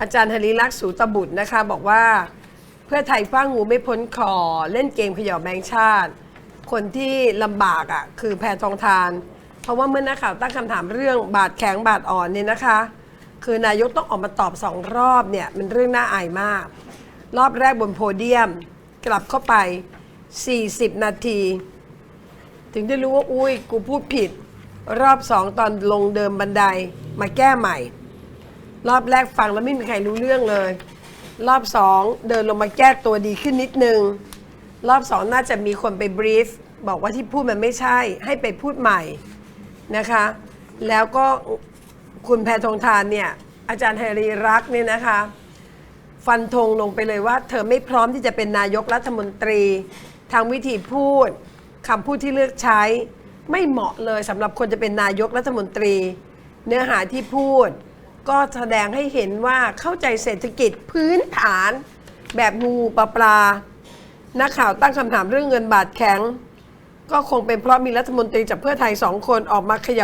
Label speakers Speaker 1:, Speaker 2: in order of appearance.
Speaker 1: อาจารย์ฮริลักษ์สูตบุตรนะคะ บอกว่าเพื่อไทยฟ้างูไม่พ้นคอ เล่นเกมขย่าแบงค์ชาติ คนที่ลำบากอะ่ะคือแพทองทาน เพราะว่าเมื่อนักข่าวตั้งคำถามเรื่องบาดแข็งบาดอ่อนเนี่ยนะคะ คือนายกต้องออกมาตอบสองรอบเนี่ยมันเรื่องน่าอายมาก รอบแรกบนโพเดียม กลับเข้าไป 40 นาที ถึงได้รู้ว่าอุ้ยกูพูดผิด รอบสองตอนลงเดิมบันไดมาแก้ใหม่ รอบแรกฟังแล้วไม่มีใครรู้เรื่องเลย รอบสองเดินลงมาแก้ตัวดีขึ้นนิดนึง รอบสองน่าจะมีคนไปบรีฟบอกว่าที่พูดมันไม่ใช่ ให้ไปพูดใหม่นะคะ แล้วก็คุณแพทองทานเนี่ย อาจารย์ไฮรีรักเนี่ยนะคะ ฟันธงลงไปเลยว่า เธอไม่พร้อมที่จะเป็นนายกรัฐมนตรี ทางวิธีพูดคำพูดที่เลือกใช้ ไม่เหมาะเลยสำหรับคนจะเป็นนายกรัฐมนตรี เนื้อหาที่พูด ก็แสดงให้เห็นว่าเข้าใจเศรษฐกิจพื้นฐานแบบงูปลาปลา นักข่าวตั้งคำถามเรื่องเงินบาทแข็ง ก็คงเป็นเพราะมีรัฐมนตรีจากเพื่อไทยสองคนออกมาขย